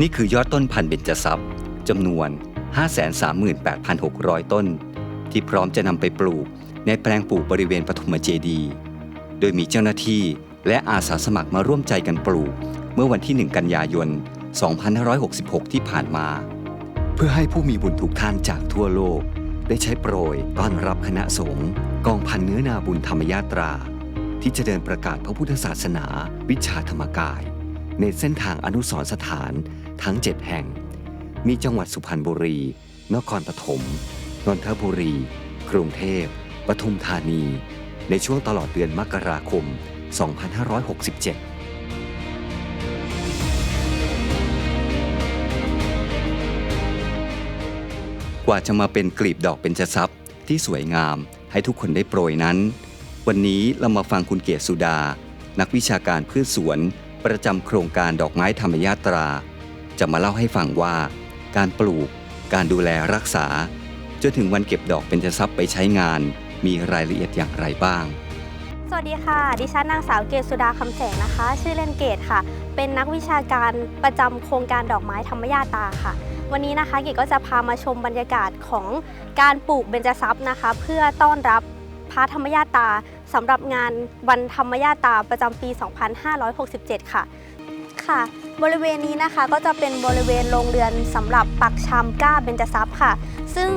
นี่คือยอดต้นพันธุ์เบญจทรัพย์จำนวน 538,600 ต้น ที่พร้อมจะนำไปปลูกในแปลงปลูกบริเวณปฐมเจดี โดยมีเจ้าหน้าที่และอาสาสมัครมาร่วมใจกันปลูก เมื่อวันที่ 1 กันยายน 2566 ที่ผ่านมา เพื่อให้ผู้มีบุญทุกท่านจากทั่วโลก ได้ใช้โปรยต้อนรับคณะสงฆ์กองพันเนื้อนาบุญธรรมยาตรา ที่จะเดินประกาศพระพุทธศาสนา วิชาธรรมกาย ในเส้นทางอนุสรสถาน ทั้ง 7 แห่ง มีจังหวัดสุพรรณบุรี นครปฐม นนทบุรี กรุงเทพ ปทุมธานี ในช่วงตลอดเดือนมกราคม 2567กว่าจะมาเป็นกลีบดอกเป็นจทรัพย์ที่สวยงามให้ทุกคนได้โปรยนั้น วันนี้เรามาฟังคุณเกียรติสุดา นักวิชาการพืชสวน ประจำโครงการดอกไม้ธรรมยาตรา จะมาเล่าให้ฟังว่า การปลูก การดูแลรักษา จนถึงวันเก็บดอกเป็นจทรัพย์ไปใช้งาน มีรายละเอียดอย่างไรบ้าง สวัสดีค่ะ ดิฉันนางสาวเกศสุดาคำแสงนะคะ ชื่อเล่นเกดค่ะ เป็นนักวิชาการประจำโครงการดอกไม้ธรรมยาตาค่ะ วันนี้นะคะเกดก็จะพามาชมบรรยากาศของการปลูกเบญจทรัพย์นะคะ เพื่อต้อนรับพระธรรมยาตาสำหรับงานวันธรรมยาตาประจำปี 2567 ค่ะ ค่ะ บริเวณนี้นะคะก็จะเป็นบริเวณโรงเรือนสำหรับปักชำก้าเบญจทรัพย์ค่ะ ซึ่ง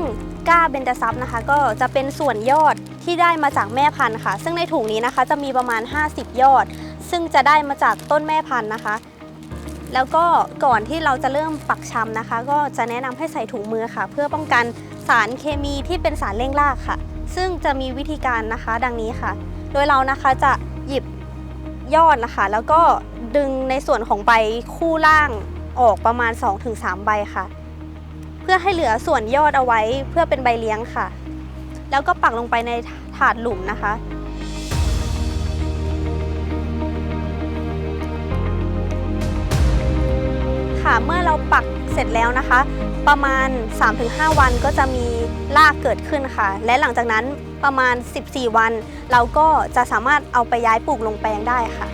ก้าเบญจทรัพย์นะคะ ก็จะเป็นส่วนยอดที่ได้มาจากแม่พันธุ์ค่ะ ซึ่งในถุงนี้นะคะจะมีประมาณ 50 ยอด ซึ่งจะได้มาจากต้นแม่พันธุ์นะคะ แล้วก็ก่อนที่เราจะเริ่มปักชำนะคะ ก็จะแนะนำให้ใส่ถุงมือค่ะ เพื่อป้องกันสารเคมีที่เป็นสารเร่งรากค่ะ ซึ่งจะมีวิธีการนะคะดังนี้ค่ะ โดยเรานะคะจะ ยอดนะคะ แล้วก็ดึงในส่วนของใบคู่ล่างออกประมาณ 2-3 ใบค่ะ เพื่อให้เหลือส่วนยอดเอาไว้เพื่อเป็นใบเลี้ยงค่ะ แล้วก็ปักลงไปในถาดหลุมนะคะค่ะเมื่อเราปักเสร็จแล้วนะคะ ประมาณ 3-5 วันก็จะมีรากเกิดขึ้นค่ะ และหลังจากนั้น ประมาณ 14 วัน เราก็จะสามารถเอาไปย้ายปลูกลงแปลงได้ค่ะ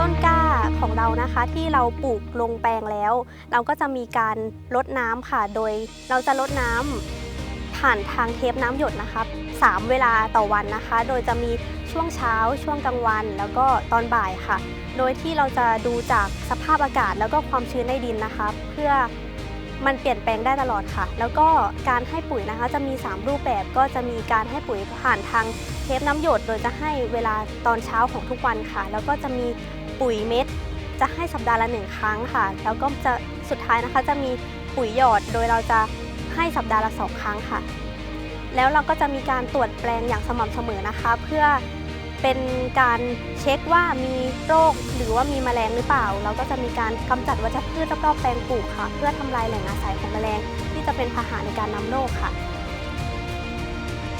ต้นกล้าของเรานะคะที่เราปลูกลงแปลงแล้ว เราก็จะมีการลดน้ำค่ะ โดยเราจะลดน้ำผ่านทางเทปน้ำหยดนะคะ3เวลาต่อวันนะคะ โดยจะมีช่วงเช้า ช่วงกลางวัน แล้วก็ตอนบ่ายค่ะ โดยที่เราจะดูจากสภาพอากาศแล้วก็ความชื้นในดินนะคะ เพื่อ มันเปลี่ยนแปลงได้ตลอดค่ะ แล้วก็การให้ปุ๋ยนะคะจะมี 3 รูปแบบก็จะมีการให้ปุ๋ยผ่านทางเทปน้ำหยด โดยจะให้เวลาตอนเช้าของทุกวันค่ะ แล้วก็จะมีปุ๋ยเม็ด จะให้สัปดาห์ละหนึ่งครั้งค่ะ แล้วก็จะสุดท้ายนะคะจะมีปุ๋ยหยอด โดยเราจะให้สัปดาห์ละสองครั้งค่ะ แล้วเราก็จะมีการตรวจแปลงอย่างสม่ำเสมอนะคะ เพื่อ เป็นการเช็คว่ามีโรคหรือว่ามีแมลงหรือเปล่า เราก็จะมีการกำจัดวัชพืชรอบๆแปลงปลูกค่ะ เพื่อทำลายแหล่งอาศัยของแมลง ที่จะเป็นพาหะในการนำโรคค่ะ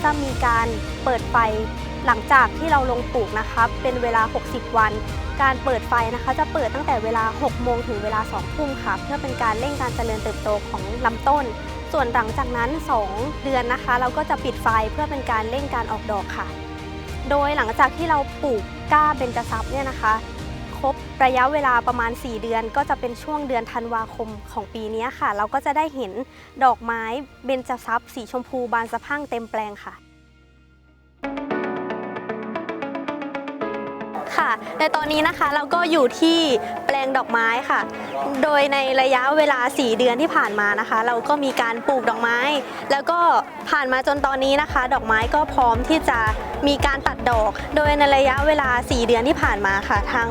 จะมีการเปิดไฟหลังจากที่เราลงปลูกนะคะเป็นเวลา 60 วัน การเปิดไฟนะคะ จะเปิดตั้งแต่เวลา 6 โมงถึงเวลา 2 ทุ่มค่ะ เพื่อเป็นการเร่งการเจริญเติบโตของลำต้น ส่วนหลังจากนั้น 2 เดือนนะคะ เราก็จะปิดไฟเพื่อเป็นการเร่งการออกดอกค่ะ โดยหลังจากที่เราปลูกก้าเบญจทรัพย์เนี่ยนะคะครบระยะเวลาประมาณ 4 เดือน ก็จะเป็นช่วงเดือนธันวาคมของปีนี้ค่ะ เราก็จะได้เห็นดอกไม้เบญจทรัพย์สีชมพูบานสะพั่งเต็มแปลงค่ะ ค่ะ ในตอนนี้นะคะเราก็อยู่ที่แปลงดอกไม้ค่ะ โดยในระยะเวลา 4 เดือนที่ผ่านมานะคะ เราก็มีการปลูกดอกไม้ แล้วก็ผ่านมาจนตอนนี้นะคะ ดอกไม้ก็พร้อมที่จะมีการตัดดอก โดยในระยะเวลา 4 เดือนที่ผ่านมาค่ะ ทาง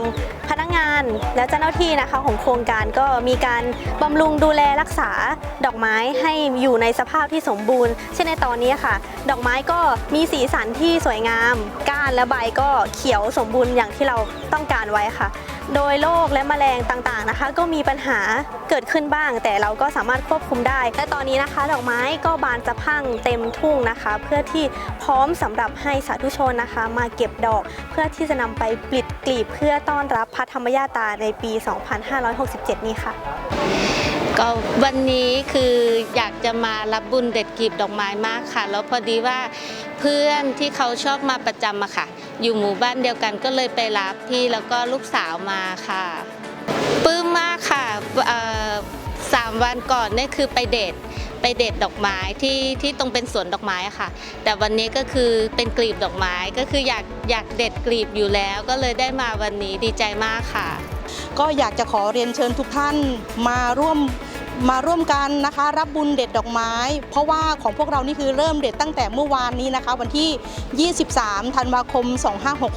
พนัก งาน และเจ้าหน้าที่นะคะของโครงการก็มีการบำรุงดูแลรักษาดอกไม้ให้อยู่ในสภาพที่สมบูรณ์ เช่นในตอนนี้ค่ะ ดอกไม้ก็มีสีสันที่สวยงาม ก้านและใบก็เขียวสมบูรณ์อย่างที่เราต้องการไว้ค่ะ โดยโรคและแมลงต่างๆนะคะ ก็มีปัญหาเกิดขึ้นบ้าง แต่เราก็สามารถควบคุมได้และตอนนี้นะคะ ดอกไม้ก็บานสะพั่งเต็มทุ่งนะคะ เพื่อที่พร้อมสำหรับให้สาธุชนนะคะ มาเก็บดอกเพื่อที่จะนำไปปลิดกลีบเพื่อต้อนรับพระธรรมยาตาในปี 2567 นี้ค่ะก็วันนี้คืออยากจะมารับบุญเด็ดกลีบดอกไม้มากค่ะ แล้วพอดีว่า เพื่อนที่เขาชอบมาประจำอะค่ะ อยู่หมู่บ้านเดียวกันก็เลยไปรับพี่แล้วก็ลูกสาวมาค่ะปลื้มมากค่ะสามวันก่อนนี่คือไปเดทไปเดทดอกไม้ที่ที่ตรงเป็นสวนดอกไม้ค่ะ แต่วันนี้ก็คือเป็นกลีบดอกไม้ก็คืออยากอยากเด็ดกลีบอยู่แล้ว ก็เลยได้มาวันนี้ดีใจมากค่ะ ก็อยากจะขอเรียนเชิญทุกท่านมาร่วม มาร่วมกันนะคะ รับบุญเด็ดดอกไม้ เพราะว่าของพวกเรานี่คือเริ่มเด็ดตั้งแต่เมื่อวานนี้นะคะ วันที่ 23 ธันวาคม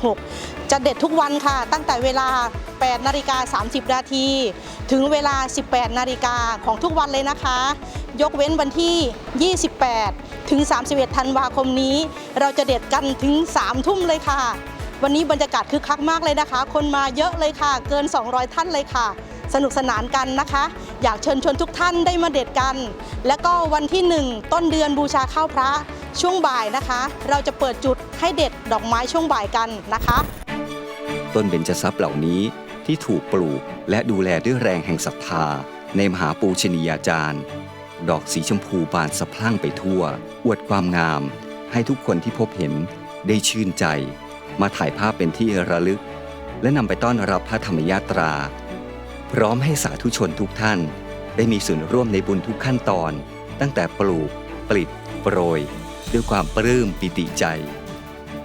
2566 จะเด็ดทุกวันค่ะ ตั้งแต่เวลา 8 นาฬิกา 30 นาที ถึงเวลา 18 นาฬิกาของทุกวันเลยนะคะ ยกเว้นวันที่ 28 ถึง 31 ธันวาคมนี้ เราจะเด็ดกันถึง 3 ทุ่มเลยค่ะ วันนี้บรรยากาศคึกคักมากเลยนะคะ คนมาเยอะเลยค่ะ เกิน 200 ท่านเลยค่ะ สนุกสนานกันนะคะ อยากเชิญชวนทุกท่านได้มาเด็ดกัน แล้วก็วันที่ 1 ต้นเดือนบูชาข้าวพระช่วงบ่ายนะคะ เราจะเปิดจุดให้เด็ดดอกไม้ช่วงบ่ายกันนะคะ ต้นเบญจทรัพย์เหล่านี้ที่ถูกปลูกและดูแลด้วยแรงแห่งศรัทธา ในมหาปูชนียาจารย์ ดอกสีชมพูบานสะพรั่งไปทั่ว อวดความงาม ให้ทุกคนที่พบเห็นได้ชื่นใจ มาถ่ายภาพเป็นที่ระลึก และนำไปต้อนรับพระธรรมยาตรา พร้อมให้สาธุชนทุกท่าน ได้มีส่วนร่วมในบุญทุกขั้นตอน ตั้งแต่ปลูก ปลิด โปรย ด้วยความปลื้มปิติใจ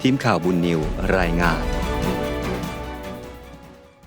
ทีมข่าวบุญนิวรายงาน